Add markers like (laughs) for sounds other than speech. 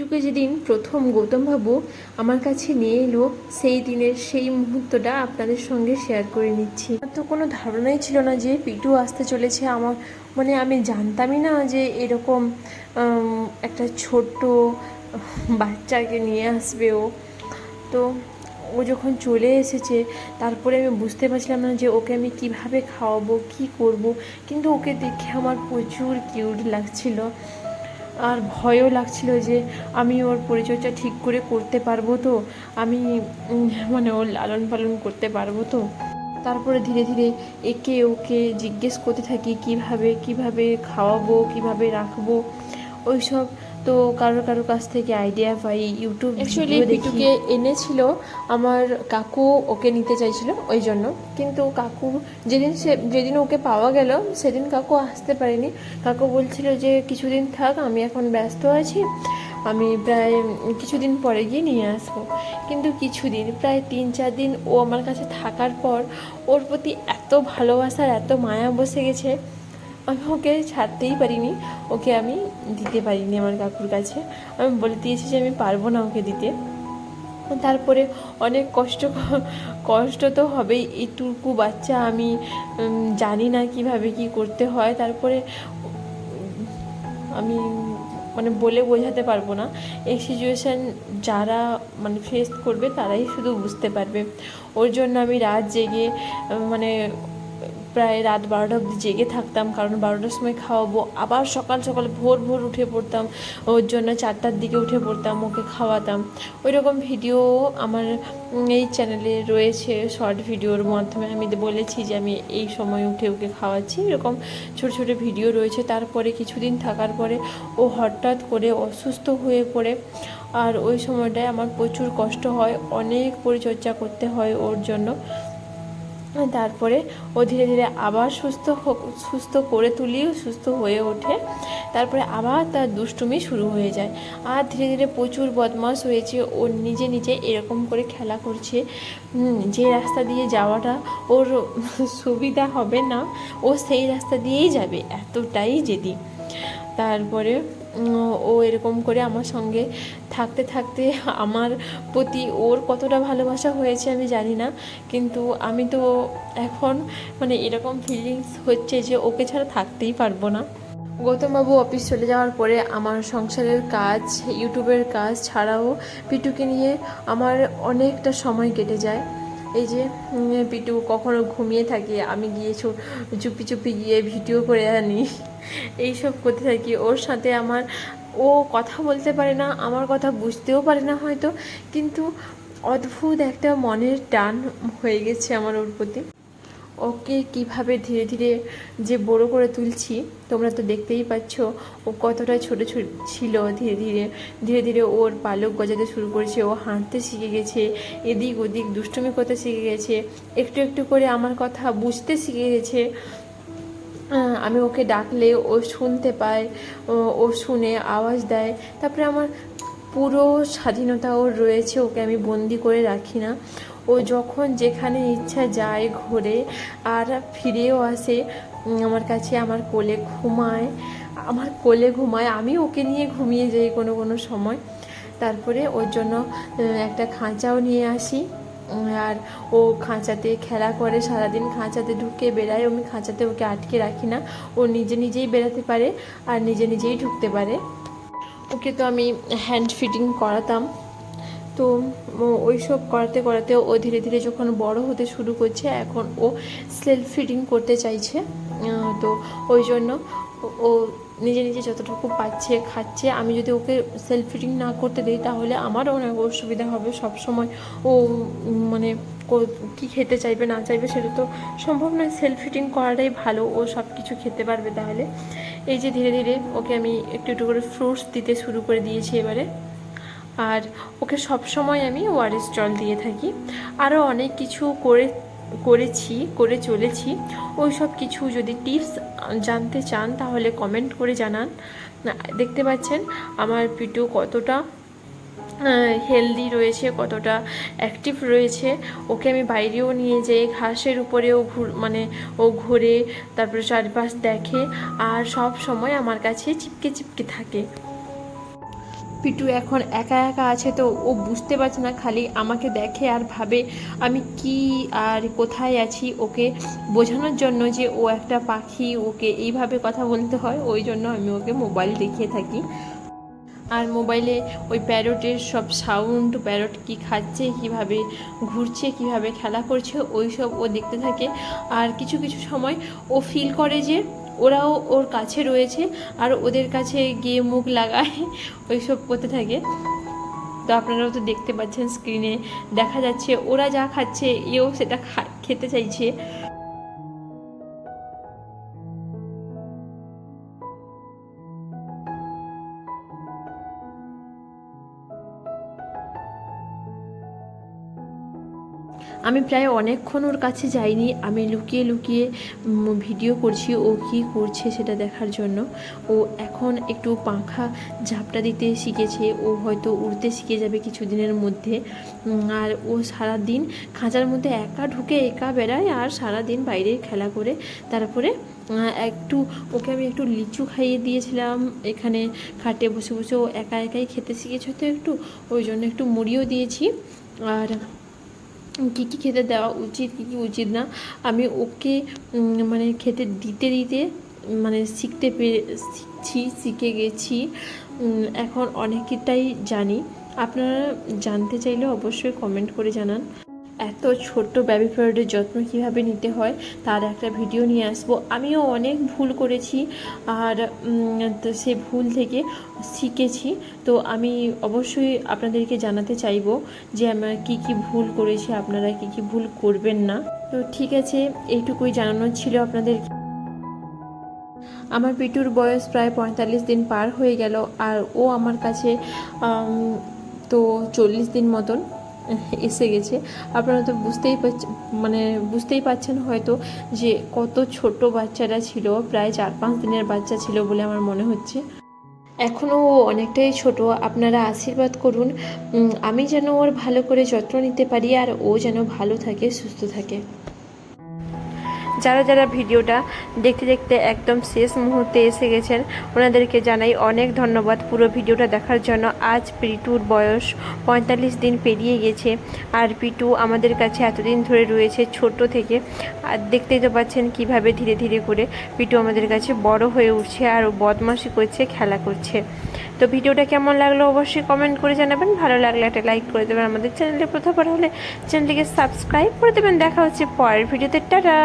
টুকে যেদিন প্রথম গৌতমবাবু আমার কাছে নিয়ে এলো, সেই দিনের সেই মুহূর্তটা আপনাদের সঙ্গে শেয়ার করে নিচ্ছি। আমার তো কোনো ধারণাই ছিল না যে পিটু আসতে চলেছে। আমার মানে আমি জানতামই না যে এরকম একটা ছোট্ট বাচ্চাকে নিয়ে আসবে ও। তো ও যখন চলে এসেছে, তারপরে আমি বুঝতে পারছিলাম না যে ওকে আমি কীভাবে খাওয়াবো, কি করব। কিন্তু ওকে দেখে আমার প্রচুর কিউট লাগছিল। আর ভয়ও লাগছিল যে আমি ওর পরিচর্যা ঠিক করে করতে পারব তো, আমি মানে ওর লালন পালন করতে পারব তো। তারপরে ধীরে ধীরে একে ওকে জিজ্ঞেস করতে থাকি, কীভাবে কীভাবে খাওয়াবো, কীভাবে রাখব, ওইসব তো কারোর কারোর কাছ থেকে আইডিয়া পাই ইউটিউব অ্যাকচুয়ালি পিটুকে এনেছিল আমার কাকু ওকে নিতে চাইছিল ওই জন্য। কিন্তু কাকু যেদিন সে যেদিন ওকে পাওয়া গেল সেদিন কাকু আসতে পারেনি। কাকু বলছিল যে কিছুদিন থাক আমি এখন ব্যস্ত আছি। আমি প্রায় কিছুদিন পরে গিয়ে নিয়ে আসব। কিন্তু কিছুদিন প্রায় তিন চার দিন ও আমার কাছে থাকার পর ওর প্রতি এত ভালোবাসার এত মায়া বসে গেছে আমি ওকে ছাড়তেই পারিনি, ওকে আমি দিতে পারিনি আমার কাকুর কাছে। আমি বলে দিয়েছি যে আমি পারব না ওকে দিতে। তারপরে অনেক কষ্ট কষ্ট তো হবেই। এইটুকু বাচ্চা আমি জানি না কীভাবে কি করতে হয়। তারপরে আমি মানে বলে বোঝাতে পারব না। এই সিচুয়েশান যারা মানে ফেস করবে, তারাই শুধু বুঝতে পারবে। ওর জন্য আমি রাত জেগে মানে প্রায় রাত বারোটা অবধি জেগে থাকতাম, কারণ বারোটার সময় খাওয়াবো। আবার সকাল সকাল ভোর ভোর উঠে পড়তাম, ওর জন্য চারটার দিকে উঠে পড়তাম, ওকে খাওয়াতাম। ওই রকম ভিডিও আমার এই চ্যানেলে রয়েছে শর্ট ভিডিওর মাধ্যমে। আমি বলেছি যে আমি এই সময় উঠে ওকে খাওয়াচ্ছি, এরকম ছোটো ছোটো ভিডিও রয়েছে। তারপরে কিছুদিন থাকার পরে ও হঠাৎ করে অসুস্থ হয়ে পড়ে। আর ওই সময়টায় আমার প্রচুর কষ্ট হয়, অনেক পরিচর্যা করতে হয় ওর জন্য। তারপরে ও ধীরে ধীরে আবার সুস্থ সুস্থ করে তুলি সুস্থ হয়ে ওঠে। তারপরে আবার তার দুষ্টুমি শুরু হয়ে যায়। আর ধীরে ধীরে প্রচুর বদমাস হয়েছে। ও নিজে নিজে এরকম করে খেলা করছে। যে রাস্তা দিয়ে যাওয়াটা ওর সুবিধা হবে না, ও সেই রাস্তা দিয়েই যাবে, এতটাই জেদি। তারপরে ও এরকম করে আমার সঙ্গে থাকতে থাকতে আমার প্রতি ওর কতটা ভালোবাসা হয়েছে আমি জানি না। কিন্তু আমি তো এখন মানে এরকম ফিলিংস হচ্ছে যে ওকে ছাড়া থাকতেই পারব না। গৌতমবাবু অফিস চলে যাওয়ার পরে আমার সংসারের কাজ ইউটিউবের কাজ ছাড়াও পিটুকে নিয়ে আমার অনেকটা সময় কেটে যায়। এই যে পিটু কখনো ঘুমিয়ে থাকে, আমি গিয়ে চুপি চুপি গিয়ে ভিডিও করে আনি। এইসব করতে থাকি। ওর সাথে আমার, ও কথা বলতে পারে না, আমার কথা বুঝতেও পারে না হয়তো, কিন্তু অদ্ভুত একটা মনের টান হয়ে গেছে আমার ওর প্রতি। ওকে কীভাবে ধীরে ধীরে যে বড় করে তুলছি, তোমরা তো দেখতেই পাচ্ছ, ও কতটা ছোট ছিল ধীরে ধীরে। ধীরে ধীরে ওর পালক গজাতে শুরু করেছে, ও হাঁটতে শিখে গেছে, এদিক ওদিক দুষ্টুমি করতে শিখে গেছে, একটু একটু করে আমার কথা বুঝতে শিখে গেছে। আমি ওকে ডাকলে ও শুনতে পায় ও শুনে আওয়াজ দেয়। তারপরে আমার পুরো স্বাধীনতা ওর রয়েছে, ওকে আমি বন্দি করে রাখি না। ও যখন যেখানে ইচ্ছা যায় ঘোরে আর ফিরেও আসে আমার কাছে আমার কোলে ঘুমায়, আমার কোলে ঘুমায়, আমি ওকে নিয়ে ঘুমিয়ে যাই কোনো কোনো সময়। তারপরে ওর জন্য একটা খাঁচাও নিয়ে আসি আর ও খাঁচাতে খেলা করে, সারাদিন খাঁচাতে ঢুকে বেড়ায়, আমি খাঁচাতে ওকে আটকে রাখি না। ও নিজে নিজেই বেরাতে পারে আর নিজে নিজেই ঢুকতে পারে। ওকে তো আমি হ্যান্ড ফিটিং করাতাম। তো ওই সব করাতে করাতে ও ধীরে ধীরে যখন বড় হতে শুরু করছে, এখন ও সেলফ ফিটিং করতে চাইছে। তো ওই জন্য ও- নিজে নিজে যতটুকু পাচ্ছে, খাচ্ছে। আমি যদি ওকে সেলফ ফিটিং না করতে দিই, তাহলে আমারও অনেক অসুবিধা হবে। সব সময় ও মানে কো- কি খেতে চাইবে, না চাইবে, সেটা তো সম্ভব নয়। সেলফ ফিটিং করাটাই ভালো। ও সব কিছু খেতে পারবে তাহলে। এই যে ধীরে ধীরে ওকে আমি একটু একটু করে ফ্রুটস দিতে শুরু করে দিয়েছি এবারে। আর ওকে সব সময় আমি ওয়ারেস জল দিয়ে থাকি। আরও অনেক কিছু করে, করেছি, করে চলেছি। ওই সব কিছু যদি টিপস জানতে চান তাহলে কমেন্ট করে জানান। দেখতে পাচ্ছেন আমার পিটু কতটা হেলদি রয়েছে, কতটা অ্যাক্টিভ রয়েছে। ওকে আমি বাইরেও নিয়ে যাই, ঘাসের উপরেও ঘুর মানে ও ঘোরে, তারপরে চারপাশ দেখে। আর সব সময় আমার কাছে চিপকে চিপকে থাকে। পিটু এখন একা একা আছে তো ও বুঝতে পারছে না খালি আমাকে দেখে আর ভাবে আমি কি আর কোথায় আছি ওকে বোঝানোর জন্য যে ও একটা পাখি, ওকে এইভাবে কথা বলতে হয়, ওই জন্য আমি ওকে মোবাইল দেখিয়ে থাকি। আর মোবাইলে ওই প্যারটের সব সাউন্ড প্যারট কি খাচ্ছে, কীভাবে ঘুরছে, কীভাবে খেলা করছে ওই সব ও দেখতে থাকে। আর কিছু কিছু সময় ও ফিল করে যে ওরাও ওর কাছে রয়েছে আর ওদের কাছে গিয়ে মুখ লাগায় ওই সব করতে থাকে। তো আপনারাও তো দেখতে পাচ্ছেন স্ক্রিনে দেখা যাচ্ছে ওরা যা খাচ্ছে, এও সেটা খা- খেতে চাইছে। আমি প্রায় অনেকক্ষণ ওর কাছে যাইনি। আমি লুকিয়ে লুকিয়ে ভিডিও করছি ও কি করছে সেটা দেখার জন্য। ও এখন একটু পাখা ঝাপটা দিতে শিখেছে। ও হয়তো উড়তে শিখে যাবে কিছুদিনের মধ্যে। আর ও সারা দিন খাঁচার মধ্যে একা ঢুকে একা বেড়ায় আর সারা দিন বাইরে খেলা করে। তারপরে একটু ওকে আমি একটু লিচু খাইয়ে দিয়েছিলাম। এখানে খাটে বসে বসে ও একা একাই খেতে শিখেছে। তো একটু ওই জন্য একটু মুড়িও দিয়েছি। আর কী কী খেতে দেওয়া উচিত, কী কী উচিত না, আমি ওকে মানে খেতে দিতে দিতে মানে শিখতে পেরে শিখছি, শিখে গেছি। এখন অনেকটাই জানি। আপনারা জানতে চাইলে অবশ্যই কমেন্ট করে জানান। এত ছোট্ট বেবি পিরিয়ডের যত্ন কীভাবে নিতে হয়, তার একটা ভিডিও নিয়ে আসব। আমিও অনেক ভুল করেছি আর সে ভুল থেকে শিখেছি। তো আমি অবশ্যই আপনাদেরকে জানাতে চাইব যে আমরা কি কি ভুল করেছি, আপনারা কি কি ভুল করবেন না। তো ঠিক আছে, এইটুকুই জানানোর ছিল আপনাদের। আমার পিটুর বয়স প্রায় পঁয়তাল্লিশ দিন পার হয়ে গেল আর ও আমার কাছে তো চল্লিশ দিন মতন। (laughs) এসে গেছে। আপনারা তো বুঝতেই পারছেন মানে বুঝতেই পারছেন হয়তো যে কত ছোট বাচ্চাটা ছিল, প্রায় চার পাঁচ দিনের বাচ্চা ছিল বলে আমার মনে হচ্ছে। এখনও অনেকটাই ছোট, আপনারা আশীর্বাদ করুন। আমি যেন ওর ভালো করে যত্ন নিতে পারি আর ও যেন ভালো থাকে, সুস্থ থাকে। যারা যারা ভিডিওটা দেখতে দেখতে একদম শেষ মুহূর্তে এসে গেছেন, ওনাদেরকে জানাই অনেক ধন্যবাদ পুরো ভিডিওটা দেখার জন্য। আজ পিটুর বয়স পঁয়তাল্লিশ দিন পেরিয়ে গেছে আর পিটু আমাদের কাছে এতদিন ধরে রয়েছে ছোট থেকে। আর দেখতেই তো পাচ্ছেন কীভাবে ধীরে ধীরে করে পিটু আমাদের কাছে বড় হয়ে উঠছে আর ও বদমাশি করছে, খেলা করছে। তো ভিডিওটা কেমন লাগল অবশ্যই কমেন্ট করে জানাবেন। ভালো লাগলে একটা লাইক করে দেবেন আমাদের চ্যানেলে প্রথমবার হলে চ্যানেলটিকে সাবস্ক্রাইব করে দেবেন। দেখা হচ্ছে পরের ভিডিওতে। টাটা!